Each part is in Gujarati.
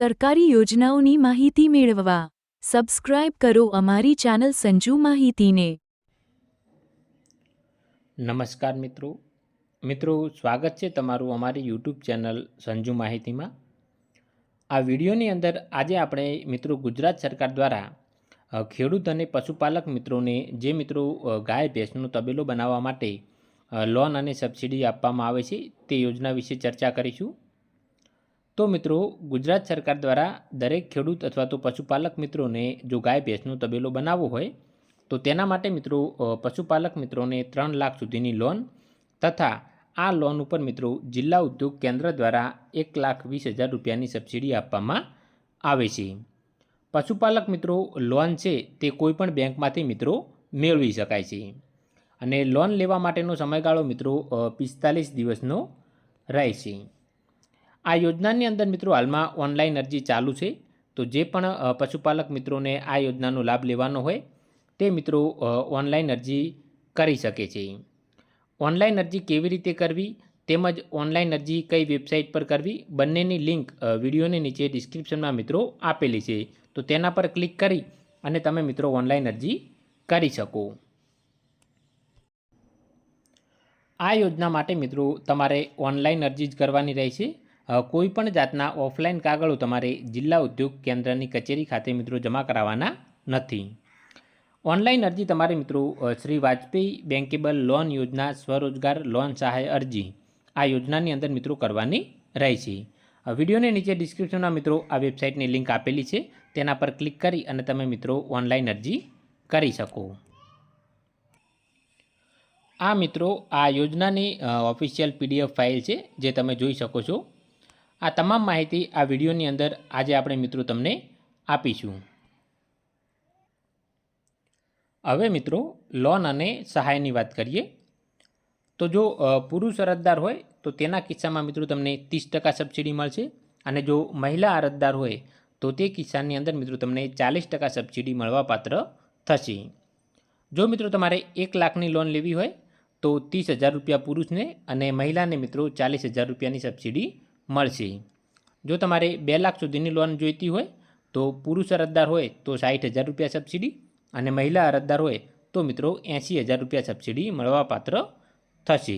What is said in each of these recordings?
સરકારી યોજનાઓની માહિતી મેળવવા. સબસ્ક્રાઇબ કરો અમારી ચેનલ સંજુ માહિતીને. નમસ્કાર મિત્રો. મિત્રો, સ્વાગત છે તમારું અમારી યુટ્યુબ ચેનલ સંજુ માહિતીમાં. આ વિડીયોની અંદર આજે આપણે મિત્રો ગુજરાત સરકાર દ્વારા ખેડૂત અને પશુપાલક મિત્રોને, જે મિત્રો ગાય ભેંસનો તબેલો બનાવવા માટે લોન અને સબસિડી આપવામાં આવે છે તે યોજના વિશે ચર્ચા કરીશું. તો મિત્રો, ગુજરાત સરકાર દ્વારા દરેક ખેડૂત અથવા તો પશુપાલક મિત્રોને જો ગાય ભેંસનો તબેલો બનાવવો હોય, તો તેના માટે મિત્રો પશુપાલક મિત્રોને ત્રણ લાખ સુધીની લોન તથા આ લોન ઉપર મિત્રો જિલ્લા ઉદ્યોગ કેન્દ્ર દ્વારા એક લાખ વીસ હજાર રૂપિયાની સબસિડી આપવામાં આવે છે. પશુપાલક મિત્રો, લોન છે તે કોઈપણ બેંકમાંથી મિત્રો મેળવી શકાય છે. અને લોન લેવા માટેનો સમયગાળો મિત્રો પિસ્તાલીસ દિવસનો રહેશે આ યોજનાની અંદર મિત્રો હાલમાં ઓનલાઈન અરજી ચાલુ છે. તો જે પણ પશુપાલક મિત્રોને આ યોજનાનો લાભ લેવાનો હોય, તે મિત્રો ઓનલાઈન અરજી કરી શકે છે. ઓનલાઈન અરજી કેવી રીતે કરવી, તેમજ ઓનલાઈન અરજી કઈ વેબસાઇટ પર કરવી, બંનેની લિંક વિડીયોની નીચે ડિસ્ક્રિપ્શનમાં મિત્રો આપેલી છે. તો તેના પર ક્લિક કરી અને તમે મિત્રો ઓનલાઈન અરજી કરી શકો. આ યોજના માટે મિત્રો તમારે ઓનલાઈન અરજી જ કરવાની રહેશે. અ, કોઈ પણ જાતના ઓફલાઈન કાગળો તમારે જિલ્લા ઉદ્યોગ કેન્દ્રની કચેરી ખાતે મિત્રો જમા કરાવવાના નથી. ઓનલાઈન અરજી તમારે મિત્રો શ્રી વાજપેયી બેન્કેબલ લોન યોજના સ્વરોજગાર લોન સહાય અરજી આ યોજનાની અંદર મિત્રો કરવાની રહેશે વિડીયોની નીચે ડિસ્ક્રિપ્શનમાં મિત્રો આ વેબસાઇટની લિંક આપેલી છે તેના પર ક્લિક કરી અને તમે મિત્રો ઓનલાઈન અરજી કરી શકો. આ મિત્રો આ યોજનાની ઓફિશિયલ પીડીએફ ફાઇલ છે જે તમે જોઈ શકો છો. આ તમામ માહિતી આ વિડીયોની અંદર આજે આપણે મિત્રો તમને આપીશું. હવે મિત્રો, લોન અને સહાયની વાત કરીએ. તો જો પુરુષ અરજદાર હોય, તો તેના કિસ્સામાં મિત્રો તમને ત્રીસ ટકા સબસિડી મળશે અને જો મહિલા અરજદાર હોય, તો તે કિસ્સાની અંદર મિત્રો તમને ચાલીસ ટકા સબસિડી મળવાપાત્ર થશે. જો મિત્રો તમારે એક લાખની લોન લેવી હોય, તો ત્રીસ હજાર રૂપિયા પુરુષને અને મહિલાને મિત્રો ચાલીસ હજાર રૂપિયાની સબસિડી મળશે. જો તમારે બે લાખ સુધીની લોન જોઈતી હોય, તો પુરુષ અરજદાર હોય તો સાઠ હજાર રૂપિયા સબસિડી અને મહિલા અરજદાર હોય તો મિત્રો એંસી હજાર રૂપિયા સબસિડી મળવાપાત્ર થશે.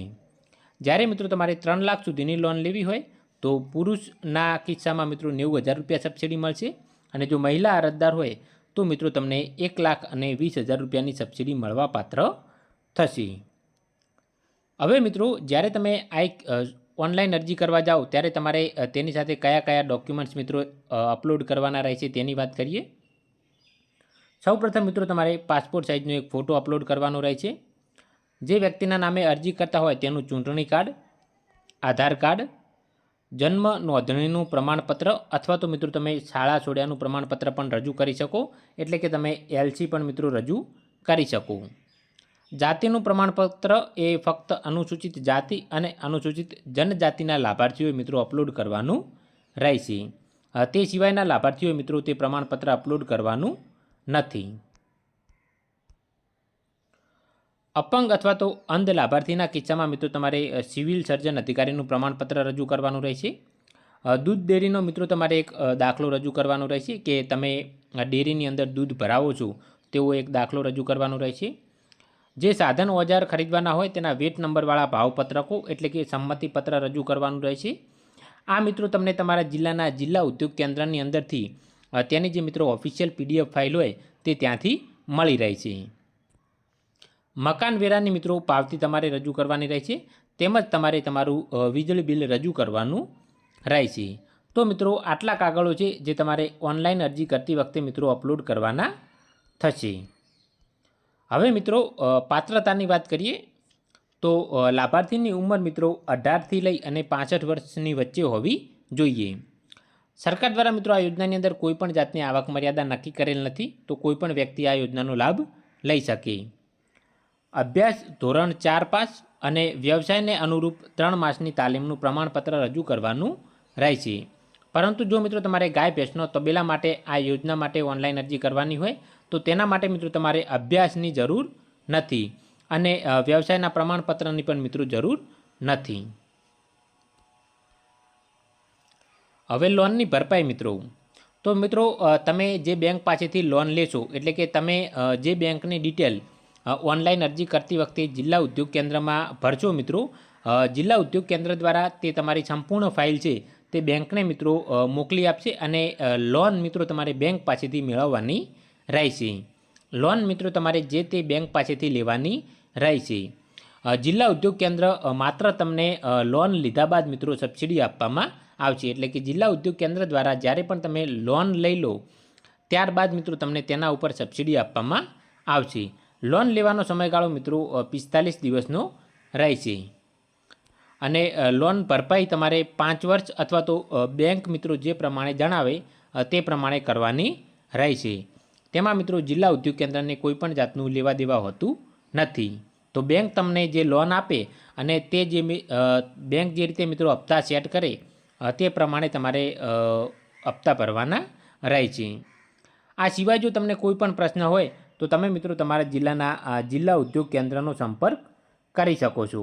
જ્યારે મિત્રો તમારે ત્રણ લાખ સુધીની લોન લેવી હોય, તો પુરુષના કિસ્સામાં મિત્રો નેવું હજાર રૂપિયા સબસિડી મળશે અને જો મહિલા અરજદાર હોય, તો મિત્રો તમને એક લાખ અને વીસ હજાર રૂપિયાની સબસિડી મળવાપાત્ર થશે. હવે મિત્રો, જ્યારે તમે આ ઓનલાઈન અરજી કરવા જાઓ, ત્યારે તમારે તેની સાથે કયા કયા ડોક્યુમેન્ટ્સ મિત્રો અપલોડ કરવાના રહેશે તેની વાત કરીએ. સૌપ્રથમ મિત્રો, તમારે પાસપોર્ટ સાઇઝનો એક ફોટો અપલોડ કરવાનો રહે છે જે વ્યક્તિના નામે અરજી કરતા હોય તેનું ચૂંટણી કાર્ડ, આધાર કાર્ડ, જન્મ નોંધણીનું પ્રમાણપત્ર અથવા તો મિત્રો, તમે શાળા છોડ્યાનું પ્રમાણપત્ર પણ રજૂ કરી શકો. એટલે કે તમે એલસી પણ મિત્રો રજૂ કરી શકો. જાતિનું પ્રમાણપત્ર એ ફક્ત અનુસૂચિત જાતિ અને અનુસૂચિત જનજાતિના લાભાર્થીઓએ મિત્રો અપલોડ કરવાનું રહેશે. તે સિવાયના લાભાર્થીઓએ મિત્રો તે પ્રમાણપત્ર અપલોડ કરવાનું નથી. અપંગ અથવા તો અંધ લાભાર્થીના કિસ્સામાં મિત્રો તમારે સિવિલ સર્જન અધિકારીનું પ્રમાણપત્ર રજૂ કરવાનું રહેશે. દૂધ ડેરીનો મિત્રો તમારે એક દાખલો રજૂ કરવાનો રહેશે કે તમે ડેરીની અંદર દૂધ ભરાવો છો, તેવો એક દાખલો રજૂ કરવાનો રહેશે. જે સાધન ઓજાર ખરીદવાના હોય તેના વેટ નંબરવાળા ભાવપત્રકો એટલે કે સંમતિપત્ર રજૂ કરવાનું રહેશે. આ મિત્રો તમને તમારા જિલ્લાના જિલ્લા ઉદ્યોગ કેન્દ્રની અંદરથી તેની જે મિત્રો ઓફિશિયલ પીડીએફ ફાઇલ હોય તે ત્યાંથી મળી રહે છે મકાન વેરાની મિત્રો પાવતી તમારે રજૂ કરવાની રહેશે, તેમજ તમારે તમારું વીજળી બિલ રજૂ કરવાનું રહેશે. તો મિત્રો આટલા કાગળો છે જે તમારે ઓનલાઈન અરજી કરતી વખતે મિત્રો અપલોડ કરવાના થશે. હવે મિત્રો પાત્રતાની વાત કરીએ, તો લાભાર્થીની ઉંમર મિત્રો અઢારથી લઈ અને પાસઠ વર્ષની વચ્ચે હોવી જોઈએ. સરકાર દ્વારા મિત્રો આ યોજનાની અંદર કોઈપણ જાતની આવક મર્યાદા નક્કી કરેલ નથી, તો કોઈપણ વ્યક્તિ આ યોજનાનો લાભ લઈ શકે. અભ્યાસ ધોરણ ચાર પાસ અને વ્યવસાયને અનુરૂપ ત્રણ માસની તાલીમનું પ્રમાણપત્ર રજૂ કરવાનું રહેશે. પરંતુ જો મિત્રો તમારે ગાય ભેંસનો તબેલા માટે આ યોજના માટે ઓનલાઈન અરજી કરવાની હોય, તો તેના માટે મિત્રો તમારે અભ્યાસની જરૂર નથી અને વ્યવસાયના પ્રમાણપત્રની પણ મિત્રો જરૂર નથી. હવે લોનની ભરપાઈ મિત્રો. તો મિત્રો તમે જે બેંક પાસેથી લોન લેશો, એટલે કે તમે જે બેંકની ડિટેલ ઓનલાઈન અરજી કરતી વખતે જિલ્લા ઉદ્યોગ કેન્દ્રમાં ભરશો મિત્રો જિલ્લા ઉદ્યોગ કેન્દ્ર દ્વારા તે તમારી સંપૂર્ણ ફાઇલ છે તે બેંકને મિત્રો મોકલી આપશે અને લોન મિત્રો તમારે બેંક પાસેથી મેળવવાની રહેશે. લોન મિત્રો તમારે જે તે બેંક પાસેથી લેવાની રહેશે. જિલ્લા ઉદ્યોગ કેન્દ્ર માત્ર તમને લોન લીધા બાદ મિત્રો સબસિડી આપવામાં આવશે. એટલે કે જિલ્લા ઉદ્યોગ કેન્દ્ર દ્વારા જ્યારે પણ તમે લોન લઈ લો, ત્યારબાદ મિત્રો તમને તેના ઉપર સબસિડી આપવામાં આવશે. લોન લેવાનો સમયગાળો મિત્રો પિસ્તાલીસ દિવસનો રહેશે. અને લોન ભરપાઈ તમારે પાંચ વર્ષ અથવા તો બેંક મિત્રો જે પ્રમાણે જણાવે તે પ્રમાણે કરવાની રહેશે તેમાં મિત્રો જિલ્લા ઉદ્યોગ કેન્દ્રને કોઈ પણ જાતનું લેવા દેવા હોતું નથી. તો બેંક તમને જે લોન આપે અને તે જે બેંક જે રીતે મિત્રો હપ્તા સેટ કરે તે પ્રમાણે તમારે હપ્તા ભરવાના રહે છે. આ સિવાય જો તમને કોઈ પણ પ્રશ્ન હોય, તો તમે મિત્રો તમારા જિલ્લાના જિલ્લા ઉદ્યોગ કેન્દ્રનો સંપર્ક કરી શકો છો.